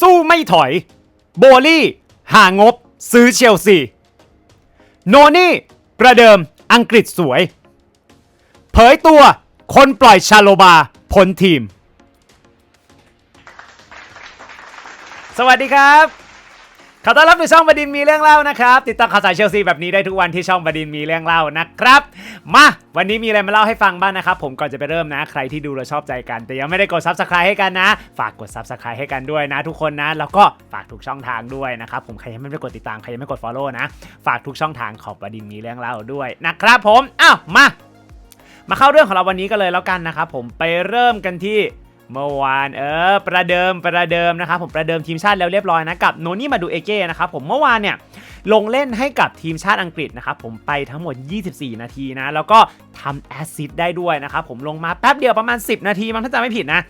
สู้ไม่ถอย โบลี่ หางบ ซื้อเชลซี โนนี่ ประเดิมอังกฤษสวย เผยตัวคนปล่อยชาโลบาพ้นทีม สวัสดีครับ ขอต้อนรับสู่ช่องบดินมีเรื่องเล่านะครับ ติดตามข่าวสารเชลซีแบบนี้ได้ทุกวันที่ช่องบดินมีเรื่องเล่านะครับ มาวันนี้มีอะไรมาเล่าให้ฟังบ้างนะครับ ผมก่อนจะไปเริ่มนะ ใครที่ดูแล้วชอบใจกัน แต่ยังไม่ได้กด subscribe ให้กันนะ ฝากกด subscribe ให้กันด้วยนะ ทุกคนนะ แล้วก็ฝากทุกช่องทางด้วยนะครับผมใครยังไม่ได้กดติดตามใครยังไม่กด follow นะ ฝากทุกช่องทางของบดินมีเรื่องเล่าด้วยนะครับผมอ้าวมา มาเข้าเรื่องของเราวันนี้กันเลยแล้วกันนะครับผมไปเริ่มกันที่ เมื่อวานเออประเดิมประเดิมนะครับผมประเดิมทีมชาติแล้วเรียบร้อยนะกับโนนี่มาดูเอเก้นะครับผมเมื่อวานเนี่ยลงเล่นให้กับทีมชาติอังกฤษนะครับผมไปทั้งหมด 24 นาทีนะแล้วก็ทำแอสซิสได้ด้วยนะครับผมลงมาแป๊บเดียวประมาณ 10 นาทีมั้งถ้าจำไม่ผิดนะ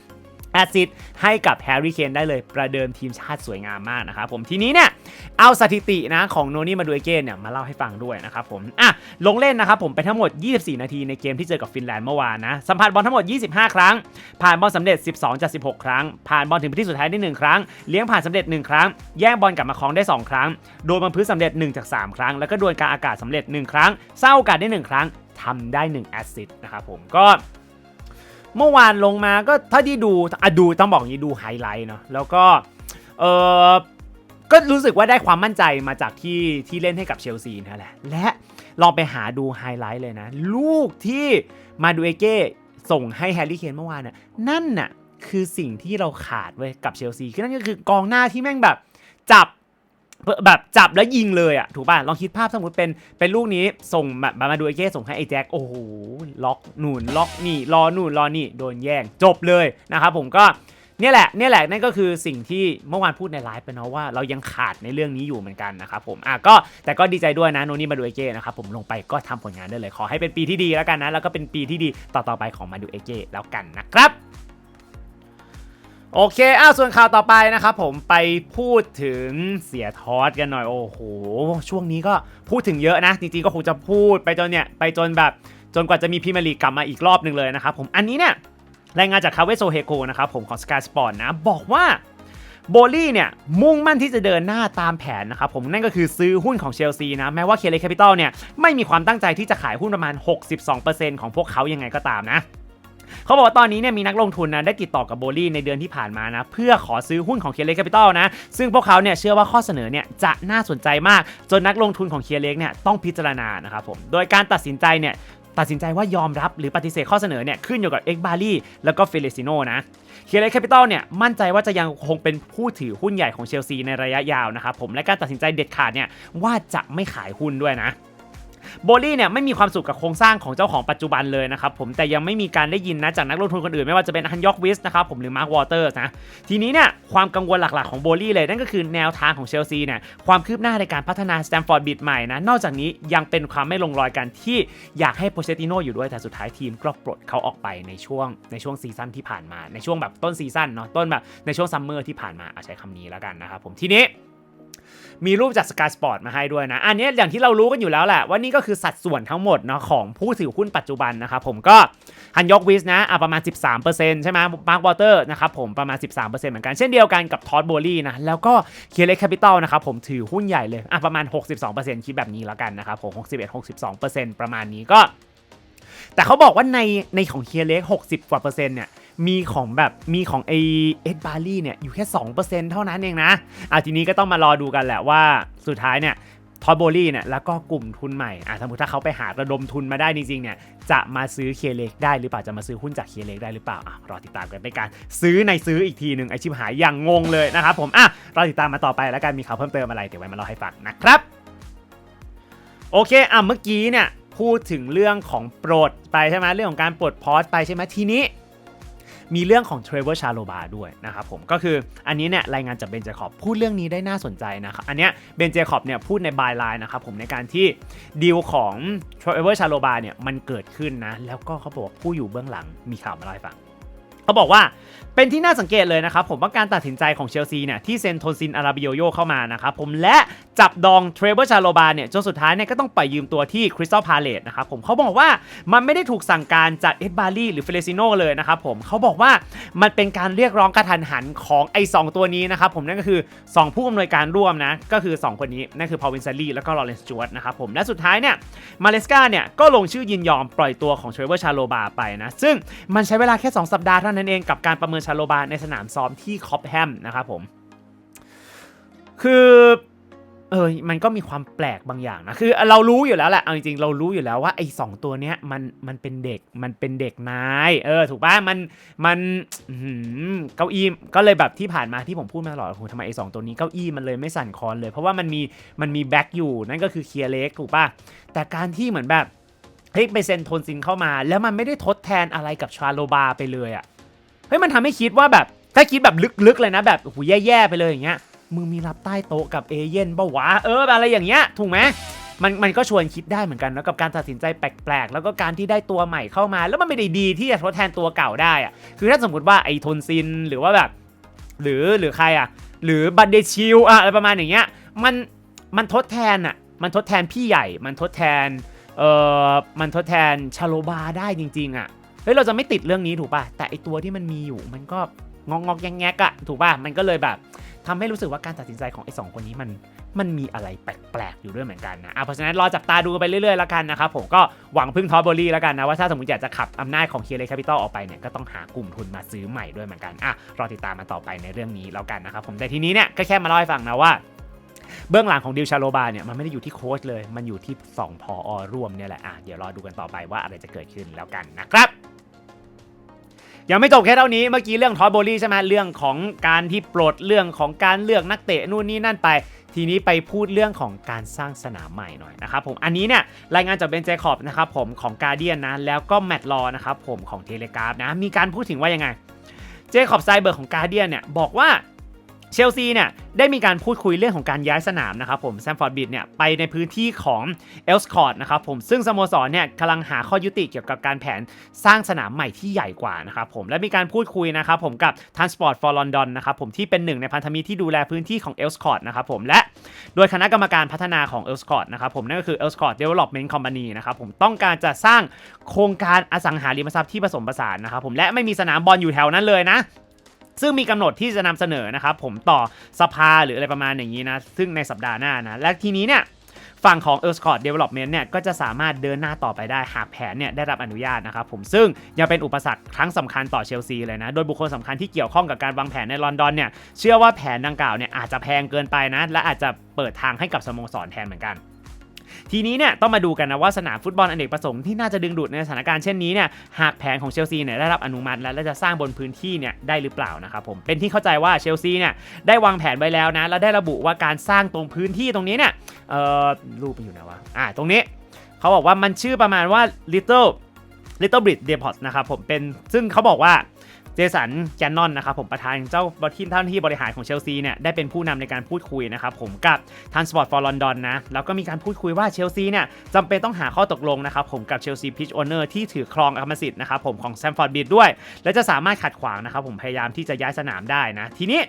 แอสซิสให้กับแฮร์รี่เคนได้เลยประเดิมทีมชาติสวยงามมากนะครับผมทีนี้เนี่ยเอาสถิตินะของโนนี่มาดูเอเกนเนี่ยมาเล่าให้ฟังด้วยนะครับผมอะลงเล่นนะครับผมไปทั้งหมด 24 นาทีในเกมที่เจอกับฟินแลนด์เมื่อวานนะสัมผัสบอลทั้งหมด 25 ครั้ง ผ่านบอลสำเร็จ 12จาก16 ครั้ง ผ่านบอลถึงพื้นที่สุดท้ายได้ 1 ครั้ง เลี้ยงผ่านสำเร็จ 1 ครั้ง แย่งบอลกลับมาครองได้ 2 ครั้ง โดนบอลพื้นสำเร็จ 1 จาก 3 ครั้ง แล้วก็โดนการอากาศสำเร็จ 1 ครั้ง เศร้าโอกาสได้ 1 ครั้งทำได้1แอสซิสต์นะครับผมก็ เมื่อวานลงมาก็ถ้าที่ดูอะดูต้องบอกอย่างนี้ดูไฮไลท์เนาะแล้วก็เออก็รู้สึกว่าได้ความมั่นใจมาจากที่ที่เล่นให้กับเชลซีนั่นแหละ และลองไปหาดูไฮไลท์เลยนะ ลูกที่มาดูเอเก้ส่งให้แฮร์รี่เคนเมื่อวานน่ะนั่นน่ะคือสิ่งที่เราขาดไว้ยกับเชลซีคือนั่นก็คือกองหน้าที่แม่งแบบจับ แบบจับแล้วยิงเลยอะถูกป่ะลองคิดภาพสมมติเป็นเป็นลูกนี้ส่งแบบมาดูไอเก้ส่งให้ไอแจ็คโอ้โหล็อกหนุนล็อกนี่รอหนุนรอนี่โดนแย่งจบเลยนะครับผมก็เนี่ยแหละเนี่ยแหละนั่นก็คือสิ่งที่เมื่อวานพูดในไลฟ์ไปเนาะว่าเรายังขาดในเรื่องนี้อยู่เหมือนกันนะครับผมอะก็แต่ก็ดีใจด้วยนะโนนี่มาดูเอเก้นะครับผมลงไปก็ทำผลงานได้เลยขอให้เป็นปีที่ดีแล้วกันนะแล้วก็เป็นปีที่ดีต่อๆไปของมาดูเอเก้แล้วกันนะครับ โอเค อ้าว ส่วนข่าวต่อไปนะครับผมไปพูดถึงเสียทอสกันหน่อย โอ้โห ช่วงนี้ก็พูดถึงเยอะนะ จริงๆ ก็คงจะพูดไปจนเนี่ย ไปจนแบบจนกว่าจะมีพรีเมียร์ลีกกลับมาอีกรอบหนึ่งเลยนะครับผม อันนี้เนี่ย รายงานจากคาเวโซเฮโกนะครับผมของ Sky Sport นะ บอกว่าโบลี่เนี่ย มุ่งมั่นที่จะเดินหน้าตามแผนนะครับผมนั่นก็คือซื้อหุ้นของเชลซีนะ แม้ว่าเคเลแคปิตอลเนี่ย ไม่มีความตั้งใจที่จะขายหุ้นประมาณ 62%ของพวกเขายังไงก็ตามนะ เขาบอกว่าตอนนี้เนี่ยมีนักลงทุนนะได้ติดต่อกับโบลี่ในเดือนที่ผ่านมานะเพื่อขอซื้อหุ้นของเคียร์เล็กแคปิตอลนะซึ่งพวกเขาเนี่ยเชื่อว่าข้อเสนอเนี่ยจะน่าสนใจมากจนนักลงทุนของเคียร์เล็กเนี่ยต้องพิจารณานะครับผมโดยการตัดสินใจเนี่ยตัดสินใจว่ายอมรับหรือปฏิเสธข้อเสนอเนี่ยขึ้นอยู่กับเอ็กบารีแล้วก็เฟลิซิโนนะเคียร์เล็กแคปิตอลเนี่ยมั่นใจว่าจะยังคงเป็นผู้ถือหุ้นใหญ่ของเชลซีในระยะยาวนะครับผมและการตัดสินใจเด็ดขาดเนี่ยว่าจะไม่ขายหุ้นด้วยนะ โบลี่เนี่ยไม่มีความสุขกับโครงสร้างของเจ้าของปัจจุบันเลยนะครับผมแต่ยังไม่มีการได้ยินนะจากนักลงทุนคนอื่น ไม่ว่าจะเป็นฮันยอกวิสนะครับผมหรือมาร์ควอเตอร์นะทีนี้เนี่ยความกังวลหลักๆของโบลี่เลยนั่นก็คือแนวทางของเชลซีเนี่ยความคืบหน้าในการพัฒนาสแตมฟอร์ดบิดใหม่นะนอกจากนี้ยังเป็นความไม่ลงรอยกันที่อยากให้โปเชติโนอยู่ด้วยแต่สุดท้ายทีมก็ปลดเขาออกไปในช่วงในช่วงซีซั่นที่ผ่านมาในช่วงแบบต้นซีซั่นเนาะต้นแบบในช่วงซัมเมอร์ที่ผ่านมาเอาใช้คำนี้แล้วกันนะครับผมทีนี้ มีรูปจาก Sky Sport มาให้ด้วยนะ อันนี้อย่างที่เรารู้กันอยู่แล้วแหละว่านี่ก็คือสัดส่วนทั้งหมดเนาะของผู้ถือหุ้นปัจจุบันนะครับผมก็ฮันยอกวิสนะอะประมาณ 13%ใช่ไหมมาร์ควอเตอร์นะครับผมประมาณ 13%เหมือนกันเช่นเดียวกันกับทอ d โบลี่นะแล้วก็เคียร์เล็กแคปิตอลนะครับผมถือหุ้นใหญ่เลยอะประมาณ 62%คิดแบบนี้แล้วกันนะครับผม61-62%ประมาณนี้ก็ แต่เขาบอกว่าในในของเคียร์เล็ก60กว่าเปอร์เซ็นต์เนี่ย มีของแบบมีของไอเอ็ดบารี่เนี่ยอยู่แค่ 2%เท่านั้นเองนะอะทีนี้ก็ต้องมารอดูกันแหละว่าสุดท้ายเนี่ยทอโบลี่เนี่ยแล้วก็กลุ่มทุนใหม่อะสมมติถ้าเขาไปหาระดมทุนมาได้จริงๆเนี่ยจะมาซื้อเคเล็กได้หรือเปล่าจะมาซื้อหุ้นจากเคเล็กได้หรือเปล่าอะรอติดตามกันในการซื้อในซื้ออีกทีหนึ่งไอชิบหายอย่างงงเลยนะครับผมอะรอติดตามมาต่อไปแล้วกันมีข่าวเพิ่มเติมอะไรเดี๋ยวไว้มาเล่าให้ฟังนะครับ โอเคอะเมื่อกี้เนี่ยพูดถึงเรื่องของโปรดไปใช่ไหมเรื่องของการปลดพอสไปใช่ไหมทีนี้ มีเรื่องของเทรเวอร์ชาโลบาด้วยนะครับผมก็คืออันนี้เนี่ยรายงานจากเบนเจคอบพูดเรื่องนี้ได้น่าสนใจนะครับอันเนี้ยเบนเจคอบเนี่ยพูดในบายไลน์นะครับผมในการที่ดีลของเทรเวอร์ชาโลบาเนี่ยมันเกิดขึ้นนะแล้วก็เขาบอกว่าผู้อยู่เบื้องหลังมีข่าวมาเล่าให้ฟังเขาบอกว่า เป็นที่น่าสังเกตเลยนะครับผมว่าการตัดสินใจของเชลซีเนี่ยที่เซ็นโทซินอาราบิโยโยเข้ามานะครับผมและจับดองเทรเวอร์ชาโลบาเนี่ยจนสุดท้ายเนี่ยก็ต้องปล่อยยืมตัวที่คริสตัลพาเลตนะครับผมเขาบอกว่ามันไม่ได้ถูกสั่งการจากเอ็ดบารีหรือเฟเลซิโนเลยนะครับผมเขาบอกว่ามันเป็นการเรียกร้องกระทันหันของไอ้สองตัวนี้นะครับผมนั่นก็คือ 2 ผู้อำนวยการร่วมนะก็คือ 2 คนนี้นั่นคือพอวินซารีแล้วก็ลอเรนซ์จวตนะครับผมและสุดท้ายเนี่ยมาเลสกาเนี่ยก็ลงชื่อยินยอมปล่อยตัวของเทรเวอร์ชาโลบาไปนะซึ่งมันใช้เวลาแค่ 2 สัปดาห์เท่านั้นเองกับการประเมินชาโลบาในสนามซ้อมที่คอปแฮมนะครับผม คือเออมันก็มีความแปลกบางอย่างนะ คือเรารู้อยู่แล้วแหละ เอาจริงๆ เรารู้อยู่แล้วว่าไอ้สองตัวเนี้ยมันมันเป็นเด็ก มันเป็นเด็กนาย เออ ถูกป่ะ มันมันเก้าอี้ก็เลยแบบที่ผ่านมาที่ผมพูดมาตลอดโอ้โหทำไมไอ้สองตัวนี้เก้าอี้มันเลยไม่สั่นคลอนเลย เพราะว่ามันมีมันมีแบ็คอยู่ นั่นก็คือเคียร์เล็กถูกป่ะ แต่การที่เหมือนแบบเฮ้ยไปเซนโทนซินเข้ามา แล้วมันไม่ได้ทดแทนอะไรกับชาโลบาไปเลยอะ เฮ้ยมันทำให้คิดว่าแบบ ถ้าคิดแบบลึกๆเลยนะแบบโอ้โหแย่ๆไปเลยอย่างเงี้ยมึงมีรับใต้โต๊ะกับเอเย่นปะวะเอออะไรอย่างเงี้ยถูกไหมมันมันก็ชวนคิดได้เหมือนกันแล้วกับการตัดสินใจแปลกๆ แล้วก็การที่ได้ตัวใหม่เข้ามา แล้วมันไม่ได้ดีที่จะทดแทนตัวเก่าได้อะคือถ้าสมมติว่าไอ้ทนซินหรือว่าแบบ หรือหรือใครอะ หรือบันเดชิลอะอะไรประมาณอย่างเงี้ยมันมันทดแทนอะมันทดแทนพี่ใหญ่ มันทดแทนเอ่อมันทดแทนชาโลบาได้จริง ๆอะ เฮ้ยเราจะไม่ติดเรื่องนี้ถูกป่ะแต่ไอตัวที่มันมีอยู่มันก็งอกงอกแงกแงกอะถูกป่ะมันก็เลยแบบทำให้รู้สึกว่าการตัดสินใจของไอสองคนนี้มันมันมีอะไรแปลกๆอยู่ด้วยเหมือนกันนะอะเพราะฉะนั้นรอจับตาดูไปเรื่อยๆแล้วกันนะครับผมก็หวังพึ่งทอบบอรี่แล้วกันนะว่าถ้าสมมติอยากจะขับอำนาจของเคียร์เลคาปิตอลออกไปเนี่ยก็ต้องหากลุ่มทุนมาซื้อใหม่ด้วยเหมือนกันอะรอติดตามมาต่อไปในเรื่องนี้แล้วกันนะครับผมแต่ทีนี้เนี่ยก็แค่มาเล่าให้ฟังนะว่าเบื้องหลังของดิวชาโลบาเนี่ยมันไม่ได้อยู่ที่โค้ชเลย มันอยู่ที่ 2 พออร่วมเนี่ยแหละอะเดี๋ยวรอดูกันต่อไปว่าอะไรจะเกิดขึ้นแล้วกันนะครับ ยังไม่จบแค่เท่านี้เมื่อกี้เรื่องทอตโบลี่ใช่ไหมเรื่องของการที่ปลดเรื่องของการเลือกนักเตะนู่นนี่นั่นไป ทีนี้ไปพูดเรื่องของการสร้างสนามใหม่หน่อยนะครับผมอันนี้เนี่ยรายงานจากเบนเจคอบนะครับผมของกาเดียนนะแล้วก็แมตลอนะครับผมของเทเลกราฟนะมีการพูดถึงว่ายังไง เจคอบไซเบอร์ของกาเดียนเนี่ยบอกว่า เชลซีเนี่ยได้มีการพูดคุยเรื่องของการย้ายสนามนะครับผมแซมฟอร์ดบิดเนี่ยไปในพื้นที่ของเอลส์คอร์ดนะครับผมซึ่งสโมสรเนี่ยกำลังหาข้อยุติเกี่ยวกับการแผนสร้างสนามใหม่ที่ใหญ่กว่านะครับผมและมีการพูดคุยนะครับผมกับ Transport for London นะครับผมที่เป็นหนึ่งในพันธมิตรที่ดูแลพื้นที่ของเอลส์คอร์ดนะครับผมและโดยคณะกรรมการพัฒนาของเอลส์คอร์ดนะครับผมนั่นก็คือเอลส์คอร์ดเดเวล็อปเมนต์คอมพานีนะครับผมต้องการจะสร้างโครงการอสังหาริมทรัพย์ที่ผสมผสานนะครับผมและไม่มีสนามบอลอยู่แถวนั้นเลยนะ ซึ่งมีกำหนดที่จะนำเสนอนะครับผมต่อสภาหรืออะไรประมาณอย่างนี้นะ ซึ่งในสัปดาห์หน้านะ และทีนี้เนี่ยฝั่งของ e a r l s c o t Development เนี่ยก็จะสามารถเดินหน้าต่อไปได้หากแผนเนี่ยได้รับอนุญาตนะครับผมซึ่งยังเป็นอุปสรรคครั้งสำคัญต่อเชลซีเลยนะ โดยบุคคลสำคัญที่เกี่ยวข้องกับการวางแผนในลอนดอนเนี่ยเชื่อว่าแผนดังกล่าวเนี่ยอาจจะแพงเกินไปนะ และอาจจะเปิดทางให้กับสโมสรแทนเหมือนกัน ทีนี้เนี่ยต้องมาดูกันนะว่าสนามฟุตบอลอเนกประสงค์ที่น่าจะดึงดูดในสถานการณ์เช่นนี้เนี่ยหากแผนของเชลซีเนี่ยได้รับอนุมัติแล้วและจะสร้างบนพื้นที่เนี่ยได้หรือเปล่านะครับผมเป็นที่เข้าใจว่าเชลซีเนี่ยได้วางแผนไว้แล้วนะแล้วได้ระบุว่าการสร้างตรงพื้นที่ตรงนี้เนี่ยเอ่อรูปมันอยู่ไหนวะอ่าตรงนี้เขาบอกว่ามันชื่อประมาณว่า Little Little Bridge Depot นะครับผมเป็นซึ่งเขาบอกว่า เจสันแกนนอนนะครับผมประธานเจ้าทีมเจ้าหน้าที่บริหารของเชลซีเนี่ยได้เป็นผู้นำในการพูดคุยนะครับผมกับทันสปอร์ตฟอร์ลอนดอนนะแล้วก็มีการพูดคุยว่าเชลซีเนี่ยจำเป็นต้องหาข้อตกลงนะครับผมกับเชลซีพิชโอเนอร์ที่ถือครองกรรมสิทธิ์นะครับผมของแซมฟอร์ดบิดด้วย และจะสามารถขัดขวางนะครับผมพยายามที่จะย้ายสนามได้นะทีนี้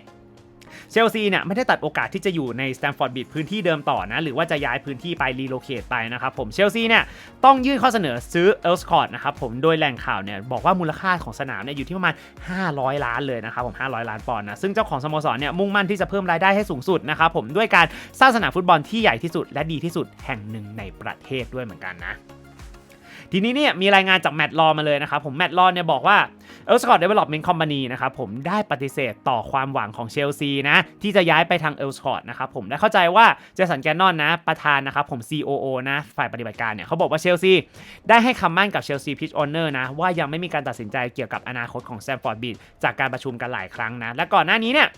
เชลซีเนี่ยไม่ได้ตัดโอกาสที่จะอยู่ในสแตมฟอร์ดบิดพื้นที่เดิมต่อนะหรือว่าจะย้ายพื้นที่ไปรีโลเคทไปนะครับผมเชลซีเนี่ยต้องยื่นข้อเสนอซื้อเอลส์คอร์ดนะครับผมโดยแหล่งข่าวเนี่ยบอกว่ามูลค่าของสนามเนี่ยอยู่ที่ประมาณ 500 ล้านเลยนะครับผม 500 ล้านปอนด์นะซึ่งเจ้าของสโมสรเนี่ยมุ่งมั่นที่จะเพิ่มรายได้ให้สูงสุดนะครับผมด้วยการสร้างสนามฟุตบอลที่ใหญ่ที่สุด และดีที่สุดแห่งหนึ่งในประเทศด้วยเหมือนกันนะทีนี้เนี่ยมีรายงานจากแมตต์ลอมาเลยนะครับผมแมตต์ลอเนี่ยบอกว่า เอลสกอร์ดเดเวล็อปเมนต์คอมพานีนะครับผมได้ปฏิเสธต่อความหวังของเชลซีนะที่จะย้ายไปทางเอลสกอร์นะครับผมและเข้าใจว่าเจสันแกนนอนนะประธานนะครับผม COO นะฝ่ายปฏิบัติการเนี่ยเขาบอกว่าเชลซีได้ให้คำมั่นกับเชลซีพิชออนเนอร์นะว่ายังไม่มีการตัดสินใจเกี่ยวกับอนาคตของแซมฟอร์ดบีดจากการประชุมกันหลายครั้งนะและก่อนหน้านี้เนี่ย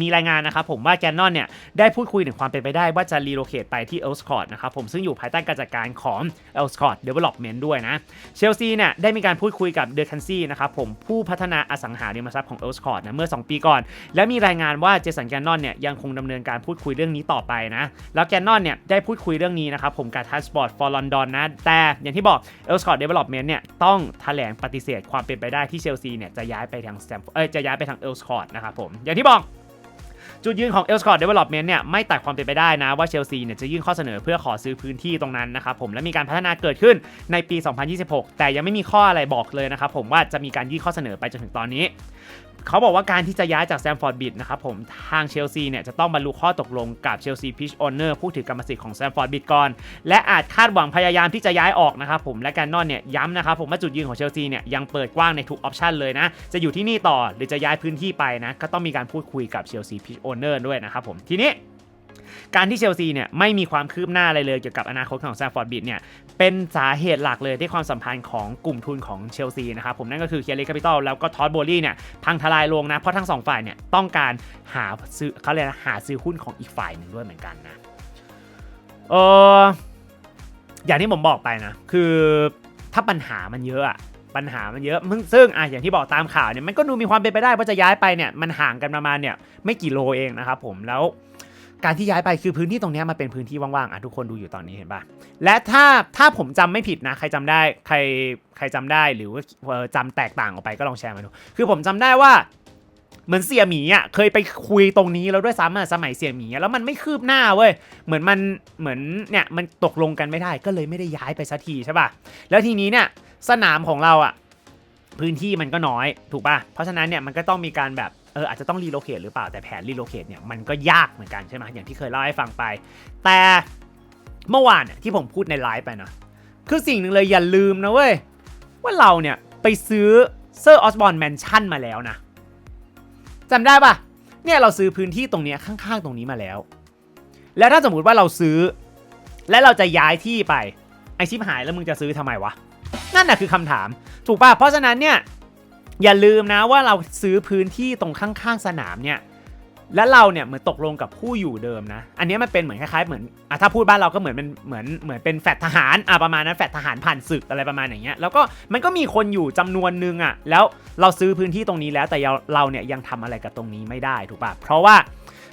มีรายงานนะครับผมว่าแกนนอนเนี่ยได้พูดคุยถึงความเป็นไปได้ว่าจะรีโลเคตไปที่เอลส์คอร์ดนะครับผมซึ่งอยู่ภายใต้การจัดการของเอลส์คอร์ดเดเวล็อปเมนต์ด้วยนะเชลซีเนี่ยได้มีการพูดคุยกับเดอ c คันซี่นะครับผมผู้พัฒนาอสังหาริมทรัพย์ของเอลส์คอร์ดนะเมื่อ 2 ปีก่อน และมีรายงานว่าเจสันแกนนอนเนี่ยยังคงดำเนินการพูดคุยเรื่องนี้ต่อไปนะแล้วแกนนอนเนี่ยได้พูดคุยเรื่องนี้นะครับผมกับทัสปอร์ตฟอร์ลอนดอนนะแต่อย่างที่บอกเอลส์คอร์ดเดเวล็อปเมนต์เนี่ยต้องแถลงปฏิเสธความเป็นไปได้ที่เชลซีเนี่ยจะย้ายไปทางแตมเอ้ยจะย้ายไปทางเอลสคอร์ดนะครับผมอย่างที่บอก จุดยืนของ e l s c o t Development เนี่ยไม่ตัดความเป็นไปได้นะว่าเชลซีเนี่ยจะยื่นข้อเสนอเพื่อขอซื้อพื้นที่ตรงนั้นนะครับผมและมีการพัฒนาเกิดขึ้นในปี 2026 แต่ยังไม่มีข้ออะไรบอกเลยนะครับผมว่าจะมีการยื่นข้อเสนอไปจนถึงตอนนี้ เขาบอกว่าการที่จะย้ายจากแซมฟอร์ดบิดนะครับผมทางเชลซีเนี่ยจะต้องบรรลุข้อตกลงกับเชลซีพิชโอเนอร์ผู้ถือกรรมสิทธิ์ของแซมฟอร์ดบิดก่อน และอาจคาดหวังพยายามที่จะย้ายออกนะครับผมและแกนนอนเนี่ยย้ำนะครับผมว่าจุดยืนของเชลซีเนี่ยยังเปิดกว้างในทุกออปชันเลยนะ จะอยู่ที่นี่ต่อหรือจะย้ายพื้นที่ไปนะก็ต้องมีการพูดคุยกับเชลซีพิชโอเนอร์ด้วยนะครับผมทีนี้ การที่เชลซีเนี่ยไม่มีความคืบหน้าอะไรเลยเกี่ยวกับอนาคตของแซมฟอร์ดบิดเนี่ยเป็นสาเหตุหลักเลยที่ความสัมพันธ์ของกลุ่มทุนของเชลซีนะครับผมนั่นก็คือเคียร์เลคาปิตอลแล้วก็ทอดโบลี่เนี่ยพังทลายลงนะ เพราะทั้งสองฝ่ายเนี่ยต้องการหาซื้อเขาเรียกนะหาซื้อหุ้นของอีกฝ่ายหนึ่งด้วยเหมือนกันนะเอออย่างที่ผมบอกไปนะ คือถ้าปัญหามันเยอะอะปัญหามันเยอะมึงซึ่งอะอย่างที่บอกตามข่าวเนี่ยมันก็ดูมีความเป็นไปได้ว่าจะย้ายไปเนี่ยมันห่างกันประมาณเนี่ยไม่กี่โลเองนะครับผมแล้ว การที่ย้ายไปคือพื้นที่ตรงนี้มันเป็นพื้นที่ว่างๆอะทุกคนดูอยู่ตอนนี้เห็นปะและถ้าถ้าผมจำไม่ผิดนะใครจำได้ใครใครจำได้หรือว่าเอ่อจำแตกต่างออกไปก็ลองแชร์มาดูคือผมจำได้ว่าเหมือนเสี่ยหมีอะเคยไปคุยตรงนี้แล้วด้วยซ้ำอะสมัยเสี่ยหมีแล้วมันไม่คืบหน้าเว้ยเหมือนมันเหมือนเนี่ยมันตกลงกันไม่ได้ก็เลยไม่ได้ย้ายไปสักทีใช่ป่ะแล้วทีนี้เนี่ยสนามของเราอะพื้นที่มันก็น้อยถูกป่ะเพราะฉะนั้นเนี่ยมันก็ต้องมีการแบบ เอออาจจะต้องรีโลเคทหรือเปล่าแต่แผนรีโลเคทเนี่ยมันก็ยากเหมือนกันใช่ไหมอย่างที่เคยเล่าให้ฟังไป แต่เมื่อวานเนี่ยที่ผมพูดในไลฟ์ไปนะคือสิ่งหนึ่งเลยอย่าลืมนะเว้ย ว่าเราเนี่ยไปซื้อเซอร์ออสบอนแมนชั่นมาแล้วนะจำได้ปะเนี่ยเราซื้อพื้นที่ตรงนี้ข้างๆ ตรงนี้มาแล้ว แล้วถ้าสมมติว่าเราซื้อ และเราจะย้ายที่ไปไอชิบหายแล้วมึงจะซื้อทำไมวะ นั่นน่ะคือคำถาม ถูกปะเพราะฉะนั้นเนี่ย อย่าลืมนะว่าเราซื้อพื้นที่ตรงข้างๆสนามเนี่ยและเราเนี่ยเหมือนตกลงกับผู้อยู่เดิมนะ อันนี้มันเป็นเหมือนคล้ายๆเหมือนอะถ้าพูดบ้านเราก็เหมือนเป็นเหมือนเหมือนเป็นแฟดทหารอะประมาณนั้นแฟดทหารผ่านศึกอะไรประมาณอย่างเงี้ย แล้วก็มันก็มีคนอยู่จำนวนนึงอะ แล้วเราซื้อพื้นที่ตรงนี้แล้วแต่เราเราเนี่ยยังทำอะไรกับตรงนี้ไม่ได้ถูกปะเพราะว่า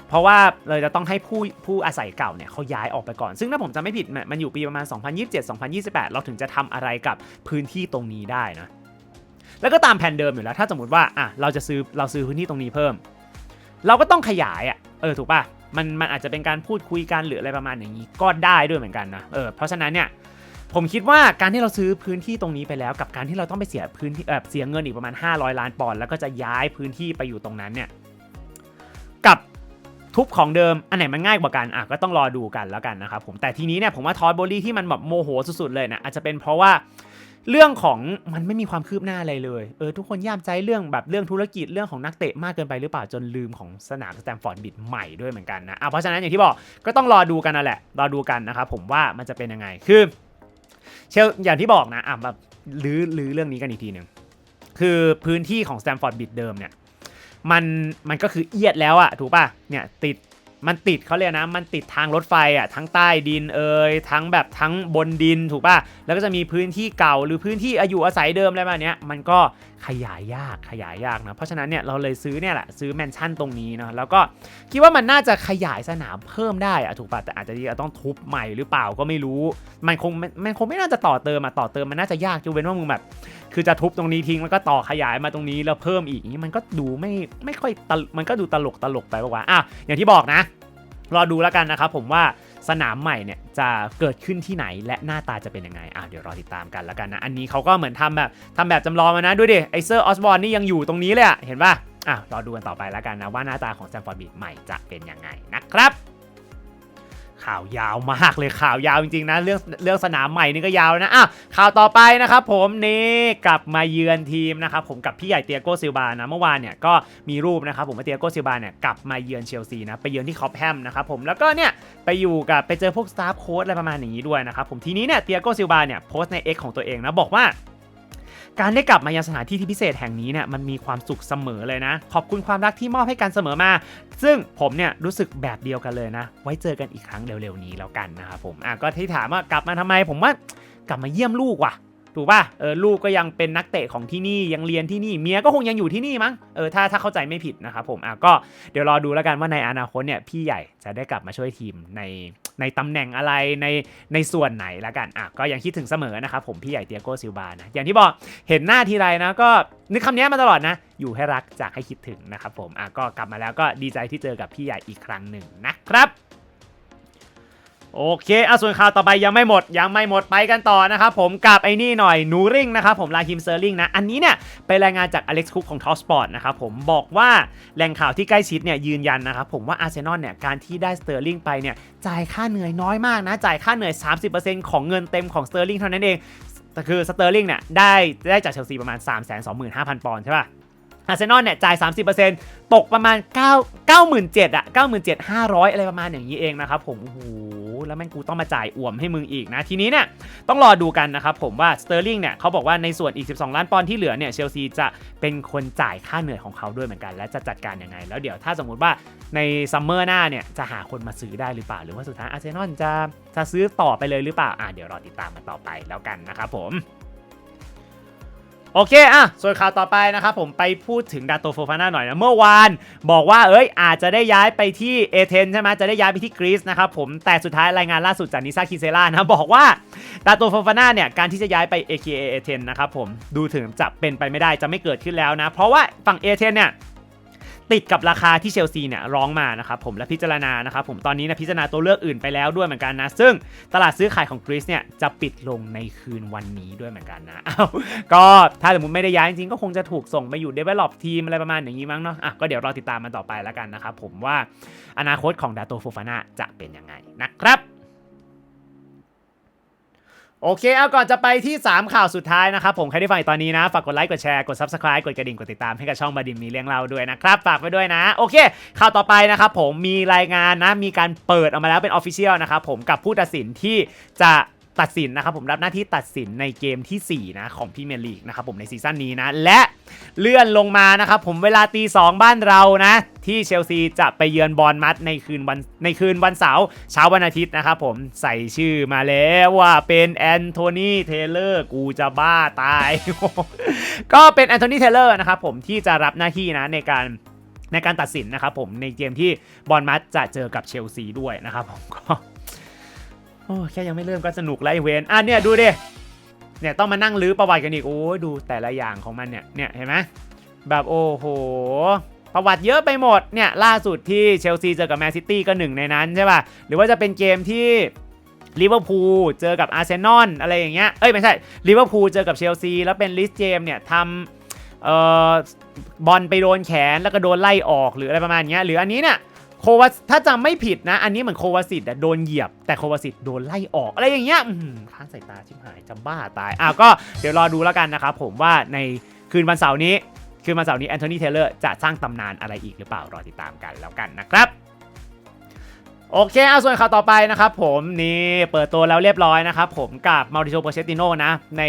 เพราะว่าเลยจะต้องให้ผู้ผู้อาศัยเก่าเนี่ยเขาย้ายออกไปก่อน ซึ่งถ้าผมจำไม่ผิดมันมันอยู่ปีประมาณ 2027-2028 เราถึงจะทำอะไรกับพื้นที่ตรงนี้ได้นะ แล้วก็ตามแผนเดิมอยู่แล้ว ถ้าสมมติว่าอะเราจะซื้อเราซื้อพื้นที่ตรงนี้เพิ่ม เราก็ต้องขยายอะเออถูกป่ะมันมันอาจจะเป็นการพูดคุยกันหรืออะไรประมาณอย่างนี้ก็ได้ด้วยเหมือนกันนะเออเพราะฉะนั้นเนี่ยผมคิดว่าการที่เราซื้อพื้นที่ตรงนี้ไปแล้ว กับการที่เราต้องไปเสียพื้นที่เออเสียเงินอีกประมาณ 500 ล้านปอนด์แล้วก็จะย้ายพื้นที่ไปอยู่ตรงนั้นเนี่ยกับทุบของเดิมอันไหนมันง่ายกว่ากันอะก็ต้องรอดูกันแล้วกันนะครับผมแต่ทีนี้เนี่ยผมว่าทอร์โบลี่ที่มันแบบโมโหสุดๆเลยนะอาจจะเป็นเพราะว่า เรื่องของมันไม่มีความคืบหน้าอะไรเลย เออทุกคนย่ามใจเรื่องแบบเรื่องธุรกิจเรื่องของนักเตะมากเกินไปหรือเปล่าจนลืมของสนามสแตมฟอร์ดบิดใหม่ด้วยเหมือนกันนะอะเพราะฉะนั้นอย่างที่บอกก็ต้องรอดูกันนั่นแหละ รอดูกันนะครับผมว่ามันจะเป็นยังไงคือเชลอย่างที่บอกนะอะแบบลื้อลื้อเรื่องนี้กันอีกทีหนึ่งคือพื้นที่ของสแตมฟอร์ดบิดเดิมเนี่ยมันมันก็คือเอียดแล้วอะถูกป่ะเนี่ยติด มันติดเขาเรียกนะ มันติดทางรถไฟอะทั้งใต้ดินเอ่ยทั้งแบบทั้งบนดินถูกป่ะ แล้วก็จะมีพื้นที่เก่าหรือพื้นที่อายุอาศัยเดิมอะไรแบบเนี้ยมันก็ ขยายยากขยายยากนะเพราะฉะนั้นเนี่ยเราเลยซื้อเนี่ยแหละซื้อแมนชั่นตรงนี้เนาะแล้วก็คิดว่ามันน่าจะขยายสนามเพิ่มได้อะถูกป่ะแต่อาจจะต้องทุบใหม่หรือเปล่าก็ไม่รู้ มันคงมันคงไม่น่าจะต่อเติมอะต่อเติมมันน่าจะยากจะเว้นว่ามึงแบบคือจะทุบตรงนี้ทิ้งแล้วก็ต่อขยายมาตรงนี้แล้วเพิ่มอีกนี้มันก็ดูไม่ไม่ค่อยมันก็ดูตลกตลกไปปะวะอะอย่างที่บอกนะรอดูแล้วกันนะครับผมว่า สนามใหม่เนี่ยจะเกิดขึ้นที่ไหนและหน้าตาจะเป็นยังไงอะเดี๋ยวรอติดตามกันแล้วกันนะ อันนี้เขาก็เหมือนทำแบบทำแบบจำลองมานะดูดิไอเซอร์ออสบอร์นี่ยังอยู่ตรงนี้เลยอะเห็นป่ะอะรอดูกันต่อไปแล้วกันนะว่าหน้าตาของแซมฟอร์ดบีใหม่จะเป็นยังไงนะครับ ข่าวยาวมากเลยข่าวยาวจริงๆนะเรื่องเรื่องสนามใหม่นี่ก็ยาวนะอะข่าวต่อไปนะครับผมนี่กลับมาเยือนทีมนะครับผมกับพี่ใหญ่เตียโกซิลบานะเมื่อวานเนี่ยก็มีรูปนะครับผมว่าเตียโกซิลบาเนี่ยกลับมาเยือนเชลซีนะไปเยือนที่คอปแฮมนะครับผมแล้วก็เนี่ยไปอยู่กับไปเจอพวกสตาฟโค้ดอะไรประมาณอย่างนี้ด้วยนะครับผมทีนี้เนี่ยเตียโกซิลบาเนี่ยโพสต์ใน X ของตัวเองนะบอกว่า การได้กลับมายังสถานที่ที่พิเศษแห่งนี้เนี่ยมันมีความสุขเสมอเลยนะ ขอบคุณความรักที่มอบให้กันเสมอมา ซึ่งผมเนี่ยรู้สึกแบบเดียวกันเลยนะ ไว้เจอกันอีกครั้งเร็วๆนี้แล้วกันนะครับผมอะก็ที่ถามว่ากลับมาทำไม ผมว่ากลับมาเยี่ยมลูกว่ะถูกป่ะเออลูกก็ยังเป็นนักเตะของที่นี่ยังเรียนที่นี่เมียก็คงยังอยู่ที่นี่มั้งเออถ้าถ้าเข้าใจไม่ผิดนะครับผมอะก็เดี๋ยวรอดูแล้วกันว่าในอนาคตเนี่ยพี่ใหญ่จะได้กลับมาช่วยทีมใน ในตำแหน่งอะไรในในส่วนไหนแล้วกันอะก็ยังคิดถึงเสมอนะครับผมพี่ใหญ่เตียโกซิลบานะอย่างที่บอกเห็นหน้าทีไรนะก็นึกคำนี้มาตลอดนะ อยู่ให้รักจากให้คิดถึงนะครับผมอะก็กลับมาแล้วก็ดีใจที่เจอกับพี่ใหญ่อีกครั้งหนึ่งนะครับ โอเคเอาส่วนข่าวต่อไปยังไม่หมดยังไม่หมดไปกันต่อนะครับผมกับไอ้นี่หน่อยนูริงนะครับผมลาคิมเซอร์ลิงนะ อันนี้เนี่ยไปรายงานจากอเล็กซ์คุกของทอสปอร์ตนะครับผมบอกว่าแหล่งข่าวที่ใกล้ชิดเนี่ยยืนยันนะครับผมว่าอาร์เซนอลเนี่ยการที่ได้สเตอร์ลิงไปเนี่ยจ่ายค่าเหนื่อยน้อยมากนะ จ่ายค่าเหนื่อย 30%ของเงินเต็มของสเตอร์ลิงเท่านั้นเองแต่คือสเตอร์ลิงเนี่ยได้ได้จากเชลซีประมาณ 3 2 5 0 0 0 ปอนด์ใช่ป่ะ อาร์เซนอลเนี่ยจ่าย 30%ตกประมาณ 9 9 7 0 0อะ97,500 อะไรประมาณอย่างนี้เองนะครับผมโอ้โหแล้วแม่งกูต้องมาจ่ายอ่วมให้มึงอีกนะ ทีนี้เนี่ยต้องรอดูกันนะครับผมว่าสเตอร์ลิงเนี่ยเขาบอกว่าในส่วนอีก 12 ล้านปอนด์ที่เหลือเนี่ยเชลซีจะเป็นคนจ่ายค่าเหนื่อยของเขาด้วยเหมือนกัน และจะจัดการยังไง แล้วเดี๋ยวถ้าสมมุติว่าในซัมเมอร์หน้าเนี่ยจะหาคนมาซื้อได้หรือเปล่า หรือว่าสุดท้ายอาร์เซนอลจะจะซื้อต่อไปเลยหรือเปล่าอะเดี๋ยวรอติดตามมาต่อไปแล้วกันนะครับผม โอเคอะส่วนข่าวต่อไปนะครับผมไปพูดถึงดาโตโฟฟาน่าหน่อยนะ เมื่อวานบอกว่าเอ้ยอาจจะได้ย้ายไปที่เอเธนใช่ไหมจะได้ย้ายไปที่กรีซนะครับผมแต่สุดท้ายรายงานล่าสุดจากนิซาคิเซล่านะบอกว่าดาโตโฟฟาน่าเนี่ยการที่จะย้ายไป AKA เอเธนนะครับผมดูถึงจะเป็นไปไม่ได้จะไม่เกิดขึ้นแล้วนะ เพราะว่าฝั่งเอเธนเนี่ย ติดกับราคาที่เชลซีเนี่ยร้องมานะครับผมและพิจารณานะครับผมตอนนี้นะพิจารณาตัวเลือกอื่นไปแล้วด้วยเหมือนกันนะซึ่งตลาดซื้อขายของกรีซเนี่ยจะปิดลงในคืนวันนี้ด้วยเหมือนกันนะอ้าก็ถ้าสมมติไม่ได้ย้ายจริงๆก็คงจะถูกส่งไปอยู่ develop ทีมอะไรประมาณอย่างนี้มั้งเนาะอะก็เดี๋ยวรอติดตามมันต่อไปแล้วกันนะครับผมว่าอนาคตของดาโตโฟฟาน่าจะเป็นยังไงนะครับ โอเค เอาก่อนจะไปที่ 3 ข่าวสุดท้ายนะครับ ผมใครที่ฟังตอนนี้นะ ฝากกดไลค์ กดแชร์ กด Subscribe กดกระดิ่ง กดติดตามให้กับช่องบาดินมีเรื่องเล่าด้วยนะครับ ฝากไปด้วยนะ โอเค ข่าวต่อไปนะครับผมมีรายงานนะ มีการเปิดออกมาแล้วเป็น Official นะครับผมกับผู้ตัดสินที่จะ ตัดสินนะครับผมรับหน้าที่ตัดสินในเกมทีสี่ 4 นะ ของพรีเมียร์ลีกนะครับผมในซีซั่นนี้นะ และเลื่อนลงมานะครับผมเวลาตีสองบ้านเรานะ ที่เชลซีจะไปเยือนบอลมัดในคืนวันในคืนวันเสาร์เช้าวันอาทิตย์นะครับผมใส่ชื่อมาแล้วว่าเป็นแอนโทนีเทเลอร์กูจะบ้าตาย ก็เป็นแอนโทนีเทเลอร์นะครับผมที่จะรับหน้าที่นะในการในการตัดสินนะครับผมในเกมที่บอลมัดจะเจอกับเชลซีด้วยนะครับผมก็ อ้แค่ยังไม่เริ่มก็สนุกแล้วไอเวนอะเนี่ยดูดิเนี่ยต้องมานั่งลื้อประวัติกันอีกโอ้ยดูแต่ละอย่างของมันเนี่ยเนี่ยเห็นไหมแบบโอ้โหประวัติเยอะไปหมดเนี่ยล่าสุดที่เชลซีเจอกับแมนซิตี้ก็หนึ่งในนั้นใช่ป่ะหรือว่าจะเป็นเกมที่ลิเวอร์พูลเจอกับอาร์เซนอลอะไรอย่างเงี้ยเอ้ยไม่ใช่ลิเวอร์พูลเจอกับเชลซีแล้วเป็นลิสเจมเนี่ยทำเอ่อบอลไปโดนแขนแล้วก็โดนไล่ออกหรืออะไรประมาณเนี้ยหรืออันนี้เนี่ย โควาถ้าจำไม่ผิดนะ อันนี้เหมือนโควาสิตโดนเหยียบ แต่โควาสิตโดนไล่ออก อะไรอย่างเงี้ยค้างสายตาชิบหายจะบ้าตายอ้าวก็เดี๋ยวรอดูแล้วกันนะครับผมว่าในคืนวันเสาร์นี้ คืนวันเสาร์นี้แอนโทนีเทเลอร์จะสร้างตำนานอะไรอีกหรือเปล่ารอติดตามกันแล้วกันนะครับโอเค เอาส่วนข่าวต่อไปนะครับผมนี่เปิดตัวแล้วเรียบร้อยนะครับผมกับมาริโ o โปเชติโนนะใน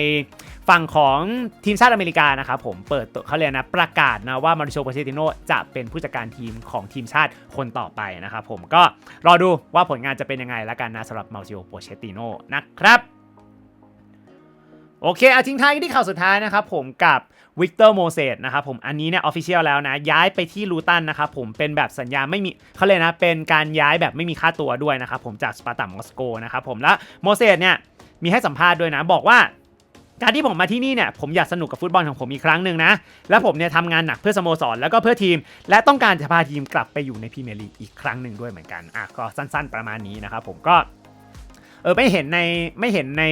ฝั่งของทีมชาติอเมริกานะครับผมเปิดตัวเขาเรียกนะประกาศนะว่ามาริโ o โปเชติโนจะเป็นผู้จัดการทีมของทีมชาติคนต่อไปนะครับผมก็รอดูว่าผลงานจะเป็นยังไงแล้วกันนะสำหรับมาริโ o โปเชติโนนะครับโอเคเอาทิ้งท้ายที่ข่าวสุดท้ายนะครับผมกับวิกเตอร์โมเสสนะครับผมอันนี้เนี่ยออฟฟิเชียลแล้วนะย้ายไปที่ลูตันนะครับผมเป็นแบบสัญญาไม่มีเขาเลยนะเป็นการย้ายแบบไม่มีค่าตัวด้วยนะครับผมจากสปาร์ตัมมอสโกนะครับผมและโมเสสเนี่ยมีให้สัมภาษณ์ด้วยนะ บอกว่า การที่ผมมาที่นี่เนี่ยผมอยากสนุกกับฟุตบอลของผมอีกครั้งหนึ่งนะ และผมเนี่ยทำงานหนักเพื่อสโมสรแล้วก็เพื่อทีม และต้องการจะพาทีมกลับไปอยู่ในพรีเมียร์ลีกอีกครั้งหนึ่งด้วยเหมือนกันอะก็สั้น ๆ ประมาณนี้นะครับผมก็เออไม่เห็นในไม่เห็นใน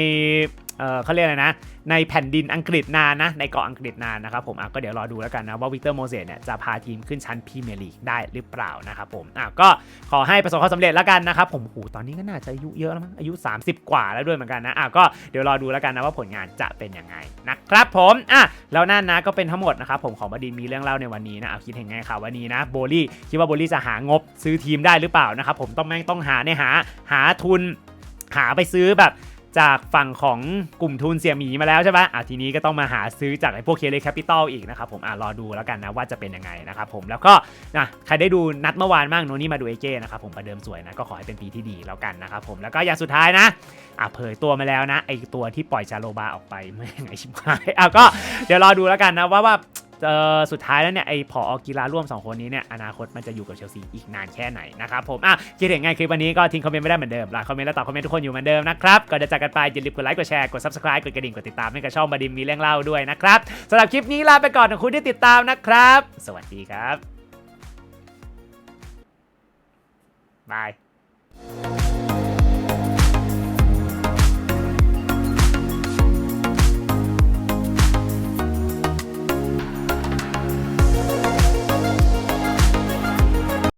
เออเขาเรียกอะไรนะ ในแผ่นดินอังกฤษนานนะ ในเกาะอังกฤษนานนะครับผมอะก็เดี๋ยวรอดูแล้วกันนะว่าวิกเตอร์โมเสสเนี่ยจะพาทีมขึ้นชั้นพรีเมียร์ลีกได้หรือเปล่านะครับผมอะก็ขอให้ประสบความสำเร็จแล้วกันนะครับผมโอ้โหตอนนี้ก็น่าจะอายุเยอะแล้วมั้งอายุ 30 กว่าแล้วด้วยเหมือนกันนะอะก็เดี๋ยวรอดูแล้วกันนะว่าผลงานจะเป็นยังไงนะครับผมอะแล้วนั่นนะก็เป็นทั้งหมดนะครับผมของบดินมีเรื่องเล่าในวันนี้นะเอาคิดเห็นไงข่าววันนี้นะโบลี่คิดว่าโบลี่จะหางบซื้อทีมได้หรือเปล่านะครับผมต้องแม่งต้องหาเนี่ยหาหาทุนหาไปซื้อแบบ จากฝั่งของกลุ่มทุนเสี่ยหมีมาแล้วใช่ปะอะทีนี้ก็ต้องมาหาซื้อจากไอ้พวกเคเลแคปิตอลอีกนะครับผมอะรอดูแล้วกันนะว่าจะเป็นยังไงนะครับผมแล้วก็นะใครได้ดูนัดเมื่อวานบ้างโนนี่มาดูเอเจนะครับผมประเดิมสวยนะก็ขอให้เป็นปีที่ดีแล้วกันนะครับผมแล้วก็อย่างสุดท้ายนะอะเผยตัวมาแล้วนะไอตัวที่ปล่อยชาโลบาออกไปไม่งไงชิบหายอะก็เดี๋ยวรอดูแล้วกันนะว่าว่า เออสุดท้ายแล้วเนี่ยไอพอกีฬาร่วม 2 คนนี้เนี่ยอนาคตมันจะอยู่กับเชลซีอีกนานแค่ไหนนะครับผมอะคิดเห็นไงคลิปวันนี้ก็ทิ้งคอมเมนต์ไม่ได้เหมือนเดิมไลค์คอมเมนต์และตอบคอมเมนต์ทุกคนอยู่เหมือนเดิมนะครับก่อนจะจากกันไปอย่าลืมกดไลค์กดแชร์กด subscribe กดกระดิ่งกดติดตามให้กับช่องบดินมีเรื่องเล่าด้วยนะครับสำหรับคลิปนี้ลาไปก่อนขอบคุณที่ติดตามนะครับ สวัสดีครับบาย